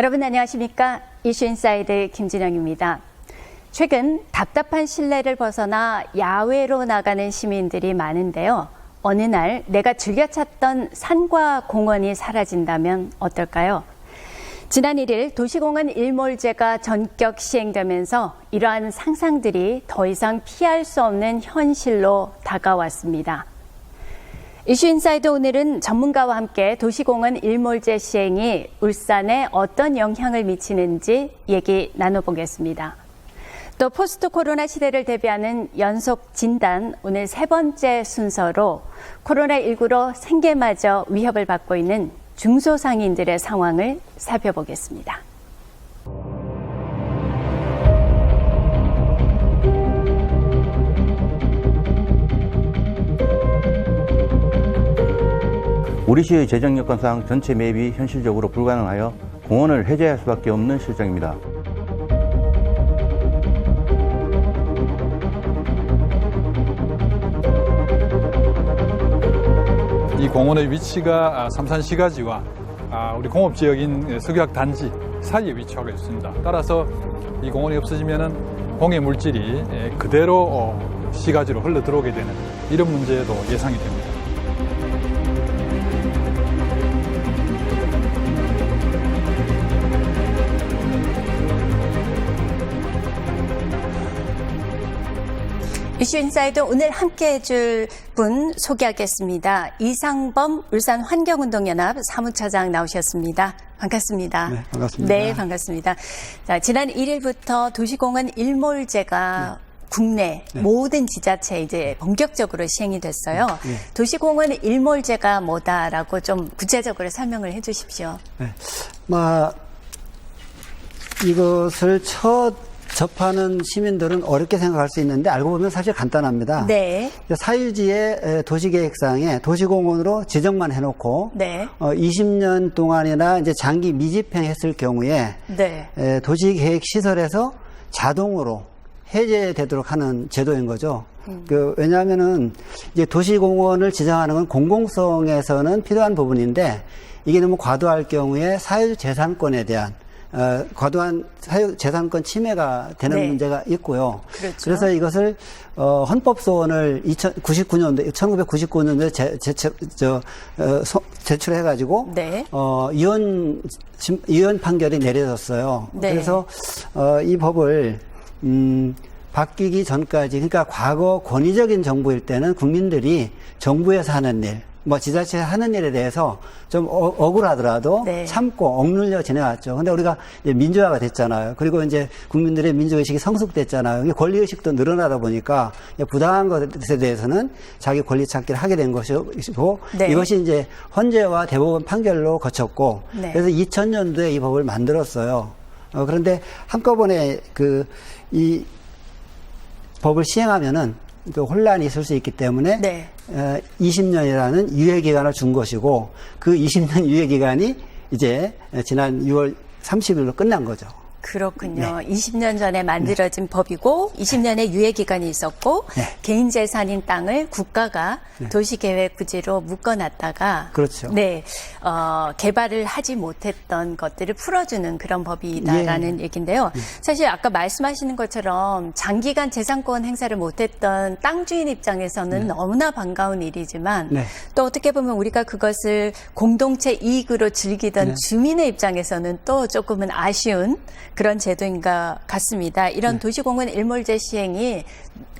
여러분 안녕하십니까? 이슈인사이드 김진영입니다. 최근 답답한 실내를 벗어나 야외로 나가는 시민들이 많은데요. 어느 날 내가 즐겨 찾던 산과 공원이 사라진다면 어떨까요? 지난 1일 도시공원 일몰제가 전격 시행되면서 이러한 상상들이 더 이상 피할 수 없는 현실로 다가왔습니다. 이슈인사이드 오늘은 전문가와 함께 도시공원 일몰제 시행이 울산에 어떤 영향을 미치는지 얘기 나눠보겠습니다. 또 포스트 코로나 시대를 대비하는 연속 진단 오늘 세 번째 순서로 코로나19로 생계마저 위협을 받고 있는 중소상인들의 상황을 살펴보겠습니다. 우리 시의 재정 여건상 전체 매입이 현실적으로 불가능하여 공원을 해제할 수밖에 없는 실정입니다. 이 공원의 위치가 아, 삼산시가지와 아, 우리 공업지역인 석유학 단지 사이에 위치하고 있습니다. 따라서 이 공원이 없어지면 공해 물질이 에, 그대로 어, 시가지로 흘러 들어오게 되는 이런 문제도 예상이 됩니다. 이슈 인사이드 오늘 함께 해줄 분 소개하겠습니다. 이상범 울산 환경운동연합 사무처장 나오셨습니다. 반갑습니다. 네, 반갑습니다. 네, 반갑습니다. 자, 지난 1일부터 도시공원 일몰제가 국내 모든 지자체 이제 본격적으로 시행이 됐어요. 네. 도시공원 일몰제가 뭐다라고 좀 구체적으로 설명을 해 주십시오. 네. 막 이것을 첫 접하는 시민들은 어렵게 생각할 수 있는데 알고 보면 사실 간단합니다. 네. 사유지의 에, 도시계획상에 도시공원으로 지정만 해놓고 네. 어, 20년 동안이나 이제 장기 미집행했을 경우에 네. 에, 도시계획 시설에서 자동으로 해제되도록 하는 제도인 거죠. 그, 왜냐하면은 이제 도시공원을 지정하는 건 공공성에서는 필요한 부분인데 이게 너무 과도할 경우에 사유재산권에 대한 어, 과도한 사유 재산권 침해가 되는 네. 문제가 있고요. 그렇죠. 래서 이것을 어, 헌법 소원을 2099년도 1999년도에 제, 제, 제, 저, 어, 소- 제출해가지고 네. 어, 이혼 심- 이혼 판결이 내려졌어요. 네. 그래서 어, 이 법을 음, 바뀌기 전까지 그러니까 과거 권위적인 정부일 때는 국민들이 정부에서 하는 일, 뭐 지자체에서 하는 일에 대해서 좀 어, 억울하더라도 네. 참고 억눌려 지내왔죠. 근데 우리가 민주화가 됐잖아요. 그리고 이제 국민들의 민주의식이 성숙됐잖아요. 권리의식도 늘어나다 보니까 부당한 것에 대해서는 자기 권리 찾기를 하게 된 것이고 네. 이것이 이제 헌재와 대법원 판결로 거쳤고 네. 그래서 2000년도에 이 법을 만들었어요. 어, 그런데 한꺼번에 그 이 법을 시행하면은 또 혼란이 있을 수 있기 때문에 네. 어, 20년이라는 유예 기간을 준 것이고 그 20년 유예 기간이 이제 지난 6월 30일로 끝난 거죠. 그렇군요. 네. 20년 전에 만들어진 법이고 20년의 유예 기간이 있었고 네. 개인 재산인 땅을 국가가 도시계획 부지로 묶어놨다가 그렇죠. 네 어, 개발을 하지 못했던 것들을 풀어주는 그런 법이다라는 예. 얘기인데요. 사실 아까 말씀하시는 것처럼 장기간 재산권 행사를 못했던 땅 주인 입장에서는 너무나 반가운 일이지만 네. 또 어떻게 보면 우리가 그것을 공동체 이익으로 즐기던 네. 주민의 입장에서는 또 조금은 아쉬운 그런 제도인 것 같습니다. 이런 네. 도시공원 일몰제 시행이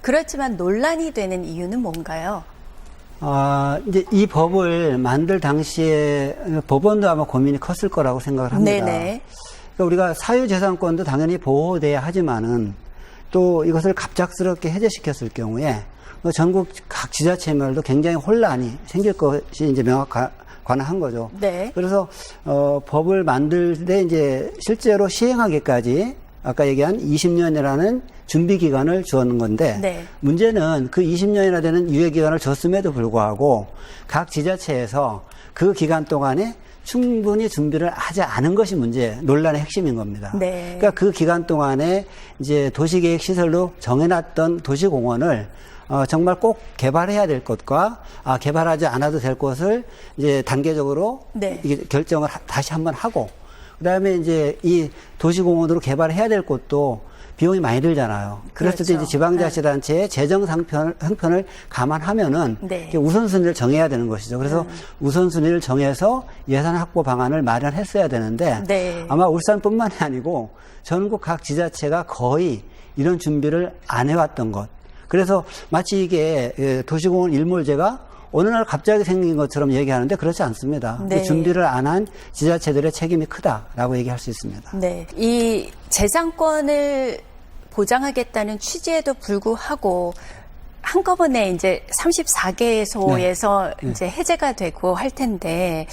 그렇지만 논란이 되는 이유는 뭔가요? 아, 이제 이 법을 만들 당시에 법원도 아마 고민이 컸을 거라고 생각을 합니다. 네네. 그러니까 우리가 사유재산권도 당연히 보호돼야 하지만은 또 이것을 갑작스럽게 해제시켰을 경우에 그 전국 각 지자체별도 굉장히 혼란이 생길 것이 이제 명확 한 거죠. 네. 그래서 어, 법을 만들 때 이제 실제로 시행하기까지 아까 얘기한 20년이라는 준비 기간을 주었는 건데 네. 문제는 그 20년이나 되는 유예 기간을 줬음에도 불구하고 각 지자체에서 그 기간 동안에 충분히 준비를 하지 않은 것이 문제 논란의 핵심인 겁니다. 네. 그러니까 그 기간 동안에 이제 도시계획 시설로 정해놨던 도시공원을 어, 정말 꼭 개발해야 될 것과 아, 개발하지 않아도 될 것을 이제 단계적으로 네. 이게 결정을 하- 다시 한번 하고 그다음에 이제 이 도시공원으로 개발해야 될 곳도 비용이 많이 들잖아요. 그랬을 때 그렇죠. 이제 지방자치단체의 재정 상편, 형편을 감안하면은 네. 우선순위를 정해야 되는 것이죠. 그래서 우선순위를 정해서 예산 확보 방안을 마련했어야 되는데 네. 아마 울산뿐만이 아니고 전국 각 지자체가 거의 이런 준비를 안 해왔던 것. 그래서 마치 이게 예, 도시공원 일몰제가 어느 날 갑자기 생긴 것처럼 얘기하는데 그렇지 않습니다. 네. 준비를 안 한 지자체들의 책임이 크다라고 얘기할 수 있습니다. 네. 이 재산권을 보장하겠다는 취지에도 불구하고 한꺼번에 이제 34개소에서 네. 이제 해제가 되고 할 텐데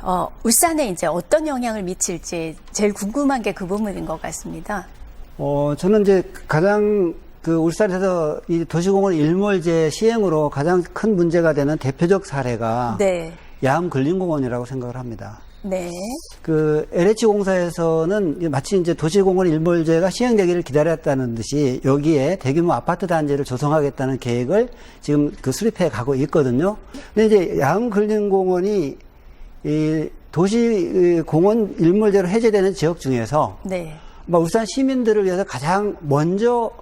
어, 울산에 이제 어떤 영향을 미칠지 제일 궁금한 게 그 부분인 것 같습니다. 어, 저는 이제 가장 그 울산에서 이 도시공원 일몰제 시행으로 가장 큰 문제가 되는 대표적 사례가 네. 야암 근린공원이라고 생각을 합니다. 네. 그 LH 공사에서는 마치 이제 도시공원 일몰제가 시행되기를 기다렸다는 듯이 여기에 대규모 아파트 단지를 조성하겠다는 계획을 지금 그 수립해 가고 있거든요. 근데 이제 야암 근린공원이 이 도시 공원 일몰제로 해제되는 지역 중에서 네. 뭐 울산 시민들을 위해서 가장 먼저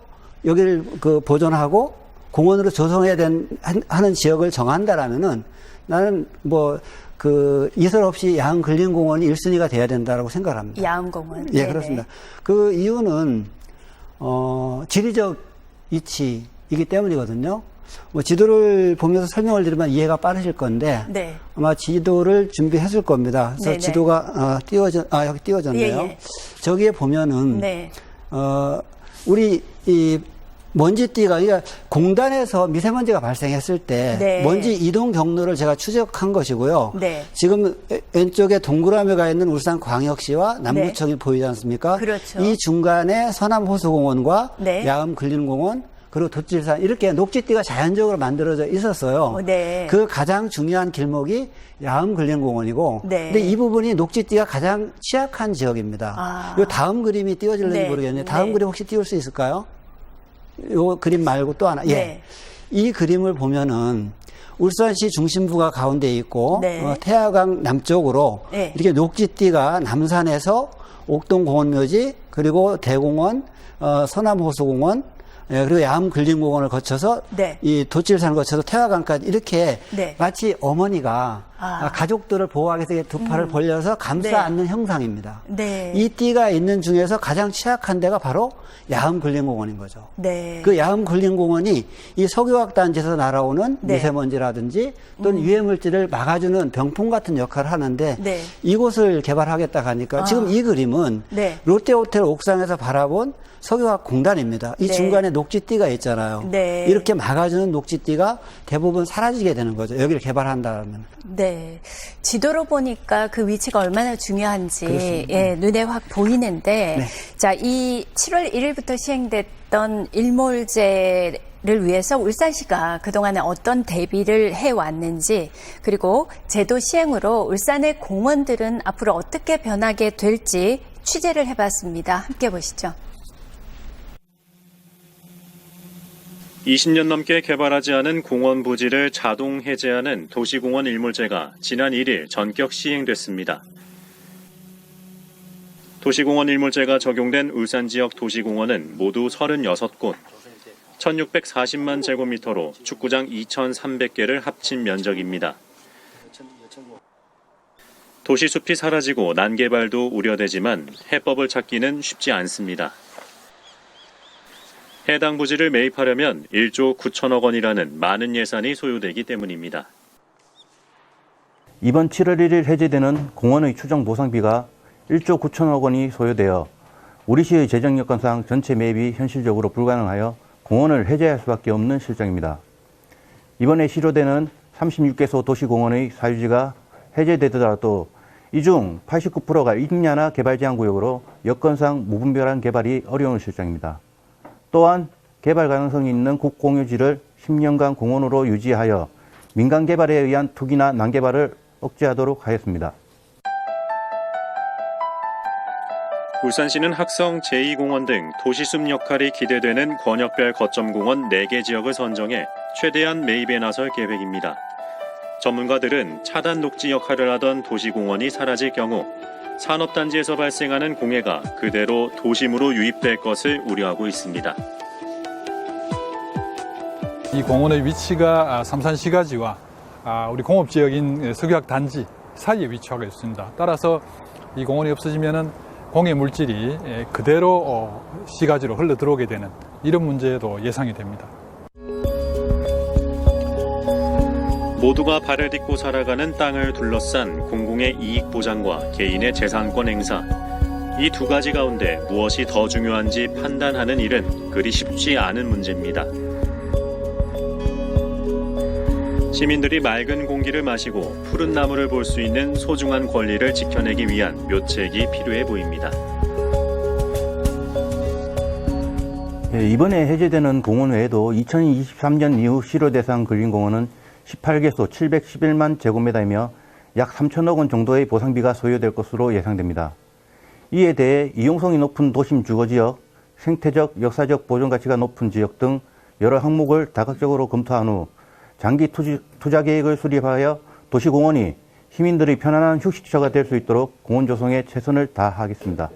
여기를 그 보존하고 공원으로 조성해야 된 한- 하는 지역을 정한다라면은 나는 뭐 그 이설 없이 야흥 근린공원이 1순위가 돼야 된다라고 생각합니다. 야음공원. 예, 네네. 그렇습니다. 그 이유는 어 지리적 위치이기 때문이거든요. 뭐 지도를 보면서 설명을 드리면 이해가 빠르실 건데 네. 아마 지도를 준비했을 겁니다. 그래서 네네. 지도가 어, 띄워져 아 여기 띄워졌네요. 예, 예. 저기에 보면은 네. 어 우리 이 먼지띠가 그러니까 공단에서 미세먼지가 발생했을 때 네. 먼지 이동 경로를 제가 추적한 것이고요. 네. 지금 왼쪽에 동그라미가 있는 울산 광역시와 남구청이 보이지 않습니까? 네. 그렇죠. 이 중간에 서남 호수공원과 네. 야음 근린공원 그리고 돛질산 이렇게 녹지띠가 자연적으로 만들어져 있었어요. 어, 네. 그 가장 중요한 길목이 야음 근린공원이고, 네. 근데 이 부분이 녹지띠가 가장 취약한 지역입니다. 아. 요 다음 그림이 띄워질는지 네. 모르겠네요. 다음 네. 그림 혹시 띄울 수 있을까요? 요 그림 말고 또 하나. 예. 네. 이 그림을 보면은 울산시 중심부가 가운데 있고 네. 어, 태화강 남쪽으로 네. 이렇게 녹지띠가 남산에서 옥동공원묘지 그리고 대공원, 어, 서남호수공원 예, 그리고 야암 근린공원을 거쳐서 네. 이 도칠산을 거쳐서 태화강까지 이렇게 네. 마치 어머니가 아. 음. 아, 가족들을 보호하기 위해서 두 팔을 벌려서 감싸 네. 안는 형상입니다. 네. 이 띠가 있는 중에서 가장 취약한 데가 바로 야암근린공원인 거죠. 네. 그 야음 근린공원이 이 석유화학 단지에서 날아오는 네. 음. 미세먼지라든지 또는 유해물질을 막아주는 병풍 같은 역할을 하는데 네. 이곳을 개발하겠다 하니까 아. 지금 이 그림은 네. 롯데호텔 옥상에서 바라본 석유화학 공단입니다. 이 네. 중간에 녹지띠가 있잖아요. 네. 이렇게 막아주는 녹지띠가 대부분 사라지게 되는 거죠. 여기를 개발한다면. 네. 지도로 보니까 그 위치가 얼마나 중요한지 그렇습니다. 예, 눈에 확 보이는데 네. 자, 이 7월 1일부터 시행됐던 일몰제 를 위해서 울산시가 그동안에 어떤 대비를 해 왔는지 그리고 제도 시행으로 울산의 공원들은 앞으로 어떻게 변하게 될지 취재를 해 봤습니다. 함께 보시죠. 20년 넘게 개발하지 않은 공원 부지를 자동 해제하는 도시공원 일몰제가 지난 1일 전격 시행됐습니다. 도시공원 일몰제가 적용된 울산 지역 도시공원은 모두 36곳, 1640만 제곱미터로 축구장 2300개를 합친 면적입니다. 도시숲이 사라지고 난개발도 우려되지만 해법을 찾기는 쉽지 않습니다. 해당 부지를 매입하려면 1조 9천억 원이라는 많은 예산이 소요되기 때문입니다. 이번 7월 1일 해제되는 공원의 추정 보상비가 1조 9천억 원이 소요되어 우리 시의 재정 여건상 전체 매입이 현실적으로 불가능하여 공원을 해제할 수밖에 없는 실정입니다. 이번에 시료되는 36개소 도시공원의 사유지가 해제되더라도 이 중 89%가 임야나 개발 제한 구역으로 여건상 무분별한 개발이 어려운 실정입니다. 또한 개발 가능성이 있는 국공유지를 10년간 공원으로 유지하여 민간 개발에 의한 투기나 난개발을 억제하도록 하였습니다. 울산시는 학성 제2공원 등 도시숲 역할이 기대되는 권역별 거점공원 4개 지역을 선정해 최대한 매입에 나설 계획입니다. 전문가들은 차단 녹지 역할을 하던 도시공원이 사라질 경우 산업단지에서 발생하는 공해가 그대로 도심으로 유입될 것을 우려하고 있습니다. 이 공원의 위치가 아, 삼산 시가지와 아, 우리 공업 지역인 석유학 단지 사이에 위치하고 있습니다. 따라서 이 공원이 없어지면은 공해 물질이 예, 그대로 어, 시가지로 흘러 들어오게 되는 이런 문제도 예상이 됩니다. 모두가 발을 딛고 살아가는 땅을 둘러싼 공공의 이익 보장과 개인의 재산권 행사. 이 두 가지 가운데 무엇이 더 중요한지 판단하는 일은 그리 쉽지 않은 문제입니다. 시민들이 맑은 공기를 마시고 푸른 나무를 볼 수 있는 소중한 권리를 지켜내기 위한 묘책이 필요해 보입니다. 예, 이번에 해제되는 공원 외에도 2023년 이후 실효 대상 근린공원은 18개소 711만 제곱미터이며 약 3천억 원 정도의 보상비가 소요될 것으로 예상됩니다. 이에 대해 이용성이 높은 도심 주거지역, 생태적, 역사적 보존 가치가 높은 지역 등 여러 항목을 다각적으로 검토한 후 장기 투지, 투자 계획을 수립하여 도시공원이 시민들의 편안한 휴식처가 될 수 있도록 공원 조성에 최선을 다하겠습니다.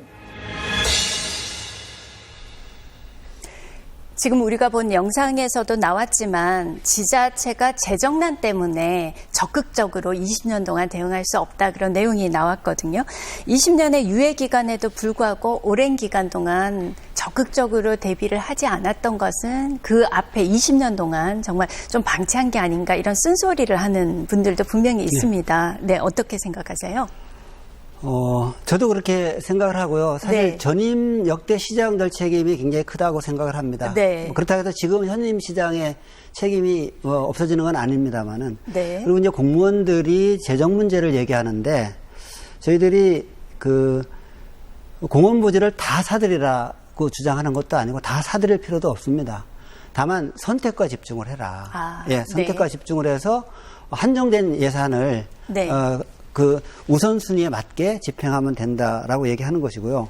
지금 우리가 본 영상에서도 나왔지만 지자체가 재정난 때문에 적극적으로 20년 동안 대응할 수 없다 그런 내용이 나왔거든요. 20년의 유예 기간에도 불구하고 오랜 기간 동안 적극적으로 대비를 하지 않았던 것은 그 앞에 20년 동안 정말 좀 방치한 게 아닌가 이런 쓴소리를 하는 분들도 분명히 있습니다. 네, 어떻게 생각하세요? 어, 저도 그렇게 생각을 하고요. 사실 네. 전임 역대 시장들 책임이 굉장히 크다고 생각을 합니다. 네. 뭐 그렇다고 해서 지금 현임 시장의 책임이 어, 없어지는 건 아닙니다만은. 네. 그리고 이제 공무원들이 재정 문제를 얘기하는데 저희들이 그 공원 부지를 다 사들이라고 주장하는 것도 아니고 다 사들일 필요도 없습니다. 다만 선택과 집중을 해라. 아, 예, 선택과 네. 집중을 해서 한정된 예산을 네. 어, 그 우선순위에 맞게 집행하면 된다라고 얘기하는 것이고요.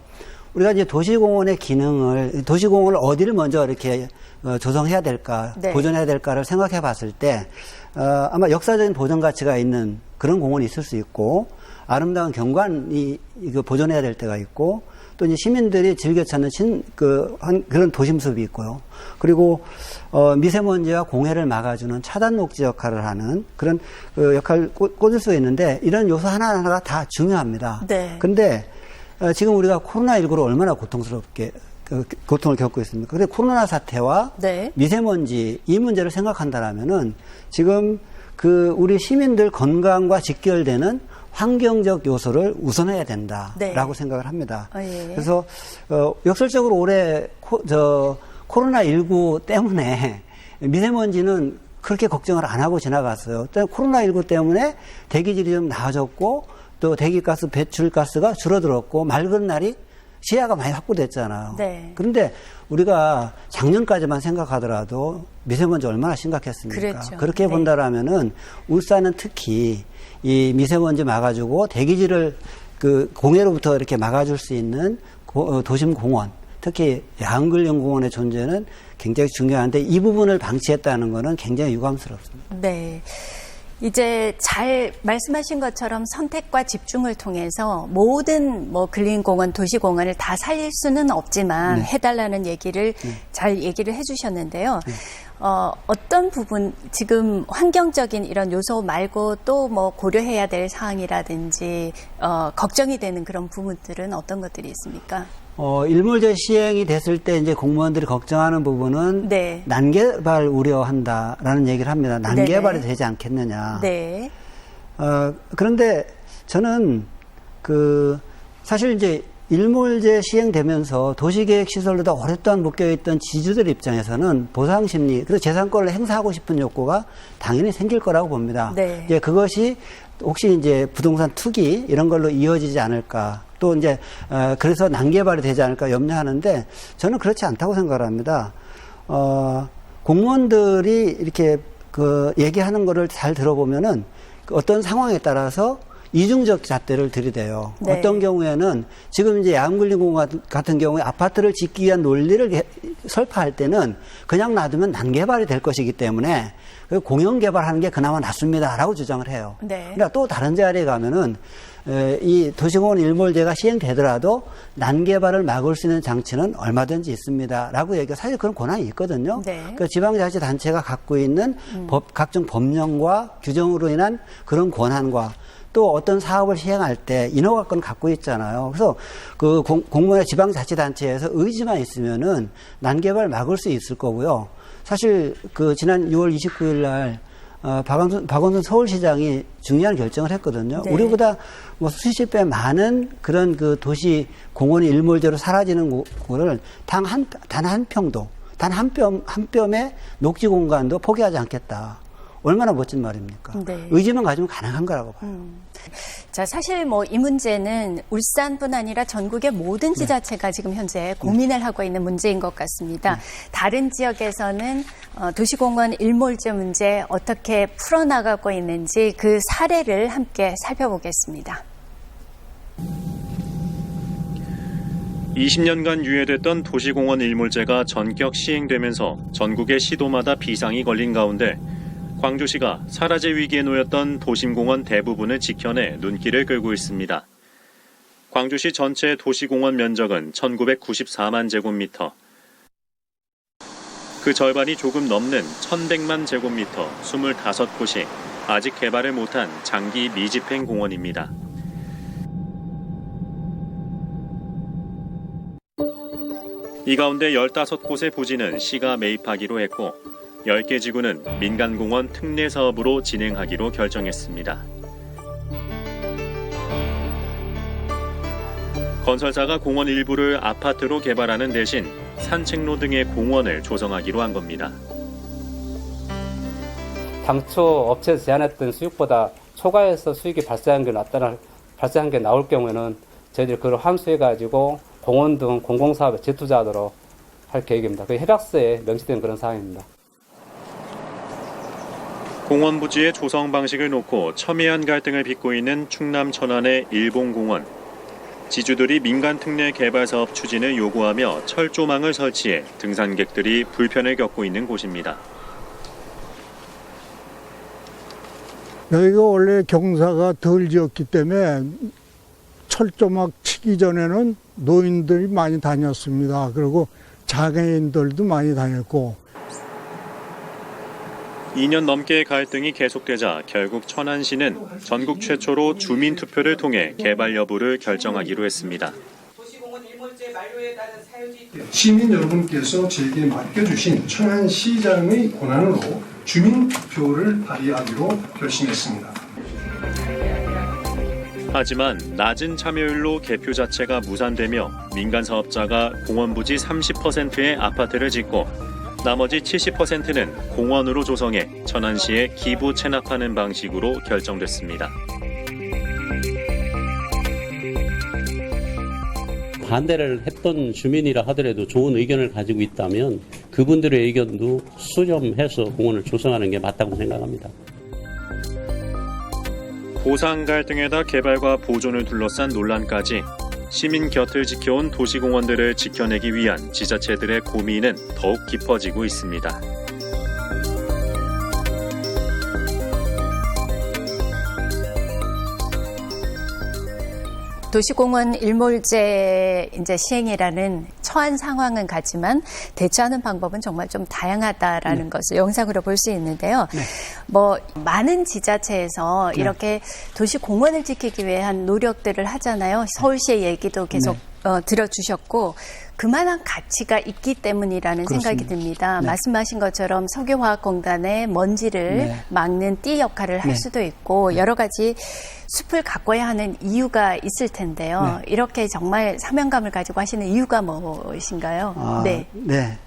우리가 이제 도시공원의 기능을 도시공원을 어디를 먼저 이렇게 어, 조성해야 될까, 네. 보존해야 될까를 생각해 봤을 때 어, 아마 역사적인 보존 가치가 있는 그런 공원이 있을 수 있고 아름다운 경관이 이거 보존해야 될 때가 있고 또 이제 시민들이 즐겨 찾는 신, 그, 한, 그런 도심 숲이 있고요. 그리고, 어, 미세먼지와 공해를 막아주는 차단 녹지 역할을 하는 그런 그 역할을 꽂- 꽂을 수 있는데 이런 요소 하나하나가 다 중요합니다. 네. 근데, 어, 지금 우리가 코로나19로 얼마나 고통스럽게, 그, 고통을 겪고 있습니까? 근데 코로나 사태와 네. 미세먼지 이 문제를 생각한다라면은 지금 그 우리 시민들 건강과 직결되는 환경적 요소를 우선해야 된다라고 네. 생각을 합니다. 아, 예. 그래서 어, 역설적으로 올해 코, 저 코로나 19 때문에 미세먼지는 그렇게 걱정을 안 하고 지나갔어요. 또 코로나 19 때문에 대기질이 좀 나아졌고 또 대기가스 배출가스가 줄어들었고 맑은 날이 시야가 많이 확보됐잖아요. 네. 그런데 우리가 작년까지만 생각하더라도 미세먼지 얼마나 심각했습니까? 그랬죠. 그렇게 네. 본다라면은 울산은 특히 이 미세먼지 막아주고 대기질을 그 공해로부터 이렇게 막아줄 수 있는 고- 어, 도심 공원, 특히 야영근린공원의 존재는 굉장히 중요한데 이 부분을 방치했다는 것은 굉장히 유감스럽습니다. 네. 이제 잘 말씀하신 것처럼 선택과 집중을 통해서 모든 뭐 근린공원, 도시공원을 다 살릴 수는 없지만 해달라는 얘기를 잘 얘기를 해주셨는데요. 어, 어떤 부분 지금 환경적인 이런 요소 말고 또 뭐 고려해야 될 사항이라든지 어, 걱정이 되는 그런 부분들은 어떤 것들이 있습니까? 어, 일몰제 시행이 됐을 때 이제 공무원들이 걱정하는 부분은 네. 난개발 우려한다라는 얘기를 합니다. 난개발이 네네. 되지 않겠느냐. 네. 어, 그런데 저는 그 사실 이제 일몰제 시행되면서 도시계획 시설로다 오랫동안 묶여있던 지주들 입장에서는 보상 심리, 그리고 재산권을 행사하고 싶은 욕구가 당연히 생길 거라고 봅니다. 네. 이제 그것이 혹시 이제 부동산 투기 이런 걸로 이어지지 않을까. 또 이제 어, 그래서 난개발이 되지 않을까 염려하는데 저는 그렇지 않다고 생각을 합니다. 어, 공무원들이 이렇게 그 얘기하는 거를 잘 들어보면은 그 어떤 상황에 따라서 이중적 잣대를 들이대요. 네. 어떤 경우에는 지금 이제 야암근린공원 같은 경우에 아파트를 짓기 위한 논리를 개- 설파할 때는 그냥 놔두면 난개발이 될 것이기 때문에 그 공영 개발하는 게 그나마 낫습니다라고 주장을 해요. 네. 그러니까 또 다른 자리에 가면은 에, 이 도시공원 일몰제가 시행되더라도 난개발을 막을 수 있는 장치는 얼마든지 있습니다라고 얘기가 사실 그런 권한이 있거든요. 네. 그 지방자치단체가 갖고 있는 법, 각종 법령과 규정으로 인한 그런 권한과 또 어떤 사업을 시행할 때 인허가권 갖고 있잖아요. 그래서 그 공, 공무원의 지방자치단체에서 의지만 있으면은 난개발 막을 수 있을 거고요. 사실 그 지난 6월 29일 날 어, 박원순, 박원순 서울시장이 중요한 결정을 했거든요. 네. 우리보다 뭐 수십 배 많은 그런 그 도시 공원이 일몰제로 사라지는 거- 거를 단 한, 단 한 평도, 단 한 뼘, 한 뼘의 녹지 공간도 포기하지 않겠다. 얼마나 멋진 말입니까? 네. 의지만 가지면 가능한 거라고 봐요. 자, 사실 뭐 이 문제는 울산뿐 아니라 전국의 모든 지자체가 지금 현재 고민을 하고 있는 문제인 것 같습니다. 다른 지역에서는 어, 도시공원 일몰제 문제 어떻게 풀어나가고 있는지 그 사례를 함께 살펴보겠습니다. 20년간 유예됐던 도시공원 일몰제가 전격 시행되면서 전국의 시도마다 비상이 걸린 가운데 광주시가 사라질 위기에 놓였던 도심공원 대부분을 지켜내 눈길을 끌고 있습니다. 광주시 전체 도시공원 면적은 1994만 제곱미터. 그 절반이 조금 넘는 1100만 제곱미터 25곳이 아직 개발을 못한 장기 미집행 공원입니다. 이 가운데 15곳의 부지는 시가 매입하기로 했고 10개 지구는 민간공원 특례 사업으로 진행하기로 결정했습니다. 건설사가 공원 일부를 아파트로 개발하는 대신 산책로 등의 공원을 조성하기로 한 겁니다. 당초 업체에서 제안했던 수익보다 초과해서 수익이 발생한 게 나타날 발생한 게 나올 경우에는 저희들이 그걸 환수해 가지고 공원 등 공공사업에 재투자하도록 할 계획입니다. 그 협약서에 명시된 그런 사항입니다. 공원 부지의 조성 방식을 놓고 첨예한 갈등을 빚고 있는 충남 천안의 일봉공원. 지주들이 민간 특례 개발 사업 추진을 요구하며 철조망을 설치해 등산객들이 불편을 겪고 있는 곳입니다. 여기가 원래 경사가 덜 지었기 때문에 철조막 치기 전에는 노인들이 많이 다녔습니다. 그리고 장애인들도 많이 다녔고 2년 넘게 갈등이 계속되자 결국 천안시는 전국 최초로 주민 투표를 통해 개발 여부를 결정하기로 했습니다. 시민 여러분께서 제게 맡겨주신 천안시장의 권한으로 주민 투표를 발의하기로 결심했습니다. 하지만 낮은 참여율로 개표 자체가 무산되며 민간 사업자가 공원 부지 30%의 아파트를 짓고 나머지 70%는 공원으로 조성해 천안시에 기부 체납하는 방식으로 결정됐습니다. 반대를 했던 주민이라 하더라도 좋은 의견을 가지고 있다면 그분들의 의견도 수렴해서 공원을 조성하는 게 맞다고 생각합니다. 보상 갈등에다 개발과 보존을 둘러싼 논란까지 시민 곁을 지켜온 도시공원들을 지켜내기 위한 지자체들의 고민은 더욱 깊어지고 있습니다. 도시공원 일몰제 이제 시행이라는 처한 상황은 같지만 대처하는 방법은 정말 좀 다양하다라는 것을 영상으로 볼 수 있는데요. 뭐 많은 지자체에서 이렇게 도시공원을 지키기 위한 노력들을 하잖아요. 서울시의 얘기도 계속 어, 들어주셨고 그만한 가치가 있기 때문이라는 생각이 그렇습니다. 듭니다. 네. 말씀하신 것처럼 석유화학공단의 먼지를 네. 막는 띠 역할을 할 네. 수도 있고 여러 가지 숲을 가꿔야 하는 이유가 있을 텐데요. 네. 이렇게 정말 사명감을 가지고 하시는 이유가 무엇인가요? 아, 네. 네.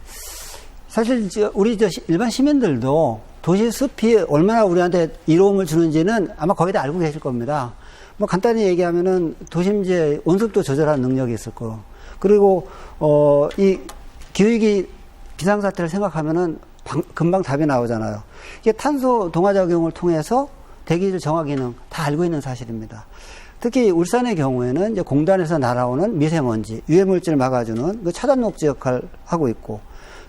사실 저 우리 저 일반 시민들도 도시 숲이 얼마나 우리한테 이로움을 주는지는 아마 거의 다 알고 계실 겁니다. 뭐 간단히 얘기하면은 도심지의 온습도 조절하는 능력이 있을 거. 그리고 어 이 기후위기 비상사태를 생각하면은 방- 금방 답이 나오잖아요. 이게 탄소 동화 작용을 통해서 대기질 정화 기능 다 알고 있는 사실입니다. 특히 울산의 경우에는 이제 공단에서 날아오는 미세먼지, 유해물질을 막아주는 그 차단 녹지 역할을 하고 있고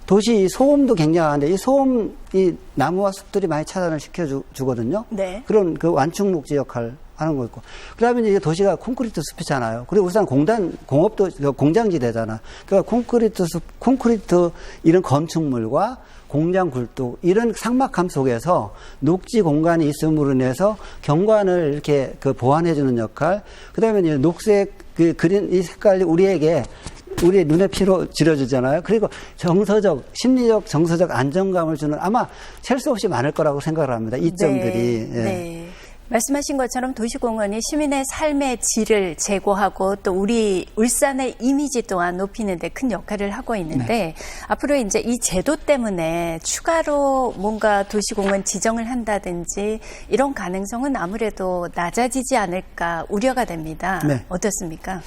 도시 소음도 굉장한데 이 소음 이 나무와 숲들이 많이 차단을 시켜주거든요. 네. 그런 그 완충 녹지 역할 하는 거 있고. 그다음에 이제 도시가 콘크리트 숲이잖아요. 그리고 울산 공단 공업도 공장지대잖아. 그러니까 콘크리트 숲, 콘크리트 이런 건축물과 공장 굴뚝 이런 상막함 속에서 녹지 공간이 있음으로 인해서 경관을 이렇게 그 보완해 주는 역할. 그다음에 이제 녹색 그 그린 이 색깔이 우리에게 우리의 눈에 피로 지려주잖아요. 그리고 정서적, 심리적, 정서적 안정감을 주는 아마 셀 수 없이 많을 거라고 생각을 합니다. 이 점들이. 네, 예. 네. 말씀하신 것처럼 도시공원이 시민의 삶의 질을 제고하고 또 우리 울산의 이미지 또한 높이는 데 큰 역할을 하고 있는데 네. 앞으로 이제 이 제도 때문에 추가로 뭔가 도시공원 지정을 한다든지 이런 가능성은 아무래도 낮아지지 않을까 우려가 됩니다. 네. 어떻습니까?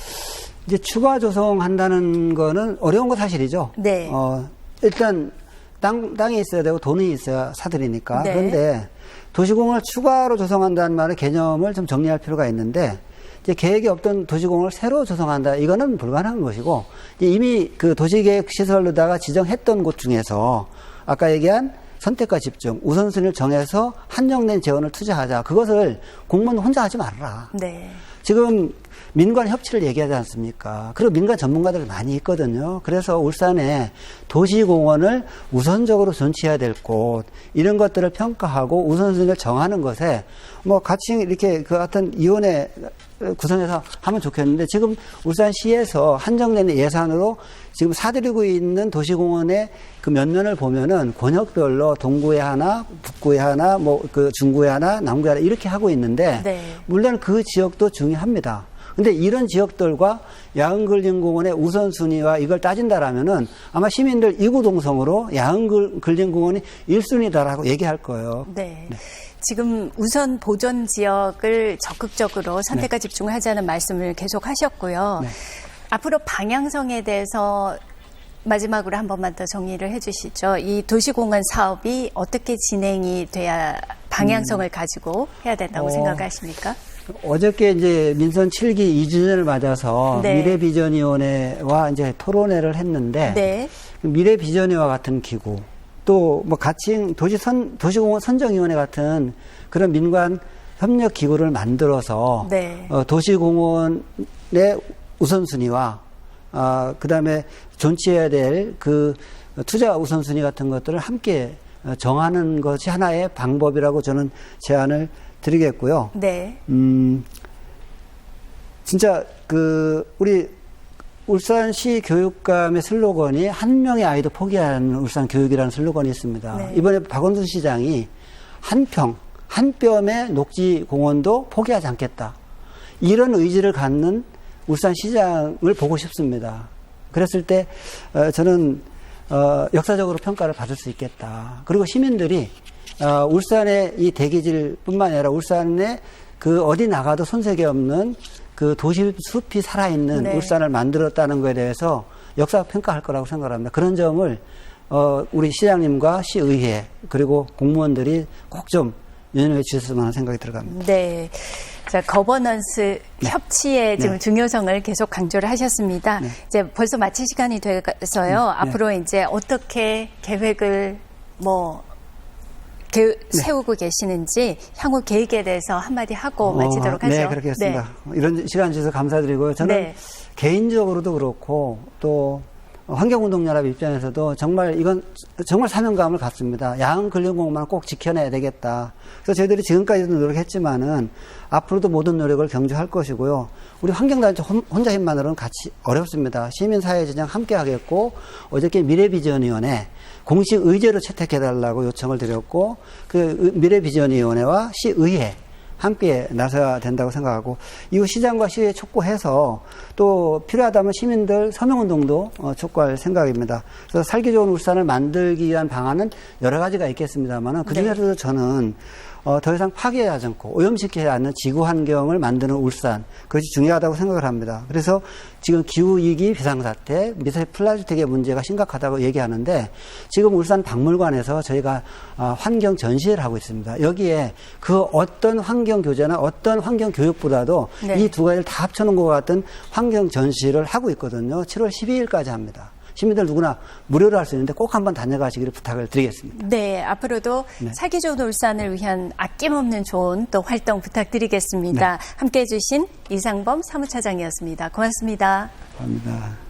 이제 추가 조성한다는 거는 어려운 거 사실이죠. 네. 어, 일단 땅, 땅이 있어야 되고 돈이 있어야 사들이니까. 네. 그런데 도시공원을 추가로 조성한다는 말의 개념을 좀 정리할 필요가 있는데 이제 계획이 없던 도시공원을 새로 조성한다. 이거는 불가능한 것이고 이미 그 도시계획 시설로다가 지정했던 곳 중에서 아까 얘기한 선택과 집중, 우선순위를 정해서 한정된 재원을 투자하자. 그것을 공무원 혼자 하지 말아라. 네. 지금 민관 협치를 얘기하지 않습니까? 그리고 민간 전문가들 많이 있거든요. 그래서 울산에 도시공원을 우선적으로 존치해야 될 곳, 이런 것들을 평가하고 우선순위를 정하는 것에 뭐 같이 이렇게 그 같은 위원회 구성해서 하면 좋겠는데 지금 울산시에서 한정된 예산으로 지금 사들이고 있는 도시공원의 그 면면을 보면은 권역별로 동구에 하나, 북구에 하나, 뭐 그 중구에 하나, 남구에 하나 이렇게 하고 있는데 네. 물론 그 지역도 중요합니다. 근데 이런 지역들과 야흥근린공원의 우선순위와 이걸 따진다라면은 아마 시민들 이구동성으로 야흥근린공원이 1순위다라고 얘기할 거예요. 네. 지금 우선 보존 지역을 적극적으로 선택과 집중을 하자는 말씀을 계속 하셨고요. 네. 앞으로 방향성에 대해서 마지막으로 한 번만 더 정리를 해 주시죠. 이 도시공원 사업이 어떻게 진행이 돼야 방향성을 가지고 해야 된다고 어, 생각하십니까? 어저께 이제 민선 7기 2주년을 맞아서 네. 미래비전위원회와 이제 토론회를 했는데 네. 미래비전위와 같은 기구 또 뭐 가칭 도시선 도시공원 선정위원회 같은 그런 민관 협력 기구를 만들어서 네. 어, 도시공원의 우선순위와 아, 그다음에 존치해야 될 그 투자 우선순위 같은 것들을 함께 어, 정하는 것이 하나의 방법이라고 저는 제안을 드리겠고요. 네. 음, 진짜 그 우리 울산시 교육감의 슬로건이 한 명의 아이도 포기하는 울산 교육이라는 슬로건이 있습니다. 네. 이번에 박원순 시장이 한 평, 한 뼘의 녹지 공원도 포기하지 않겠다. 이런 의지를 갖는 울산 시장을 보고 싶습니다. 그랬을 때 어, 저는 어, 역사적으로 평가를 받을 수 있겠다. 그리고 시민들이 어, 울산의 이 대기질뿐만 아니라 울산의 그 어디 나가도 손색이 없는 그 도시 숲이 살아있는 네. 울산을 만들었다는 것에 대해서 역사 평가할 거라고 생각합니다. 그런 점을 어, 우리 시장님과 시의회 그리고 공무원들이 꼭 좀 연연해 주셨으면 하는 생각이 들어갑니다. 네. 자, 거버넌스 협치의 지금 네. 중요성을 계속 강조를 하셨습니다. 네. 이제 벌써 마칠 시간이 돼서요. 네. 앞으로 이제 어떻게 계획을 뭐 계- 세우고 계시는지 향후 계획에 대해서 한마디 하고 마치도록 어, 하죠. 네, 그렇게 했습니다. 이런 시간 주셔서 감사드리고요. 저는 네. 개인적으로도 그렇고 또 환경운동연합 입장에서도 정말 이건 정말 사명감을 갖습니다. 야흥 근린공원만 꼭 지켜내야 되겠다. 그래서 저희들이 지금까지도 노력했지만은 앞으로도 모든 노력을 경주할 것이고요. 우리 환경단체 혼- 혼자 힘만으로는 같이 어렵습니다. 시민사회진영 함께 하겠고 어저께 미래비전위원회 공식 의제로 채택해달라고 요청을 드렸고 그 의- 미래비전위원회와 시의회 함께 나서야 된다고 생각하고 이후 시장과 시에 촉구해서 또 필요하다면 시민들 서명운동도 어, 촉구할 생각입니다. 그래서 살기 좋은 울산을 만들기 위한 방안은 여러 가지가 있겠습니다만 그 중에서도 저는 어, 더 이상 파괴하지 않고 오염시키지 않는 지구 환경을 만드는 울산 그것이 중요하다고 생각을 합니다. 그래서 지금 기후 위기, 비상 사태, 미세 플라스틱의 문제가 심각하다고 얘기하는데 지금 울산 박물관에서 저희가 아, 환경 전시회를 하고 있습니다. 여기에 그 어떤 환경 교재나 어떤 환경 교육보다도 네. 이두 가지를 다 합쳐놓은 것 같은 환경 전시를 하고 있거든요. 7월 12일까지 합니다. 시민들 누구나 무료로 할 수 있는데 꼭 한번 다녀가시기를 부탁을 드리겠습니다. 네, 앞으로도 네. 살기 좋은 울산을 위한 아낌없는 좋은 또 활동 부탁드리겠습니다. 함께 해주신 이상범 사무차장이었습니다. 고맙습니다. 감사합니다.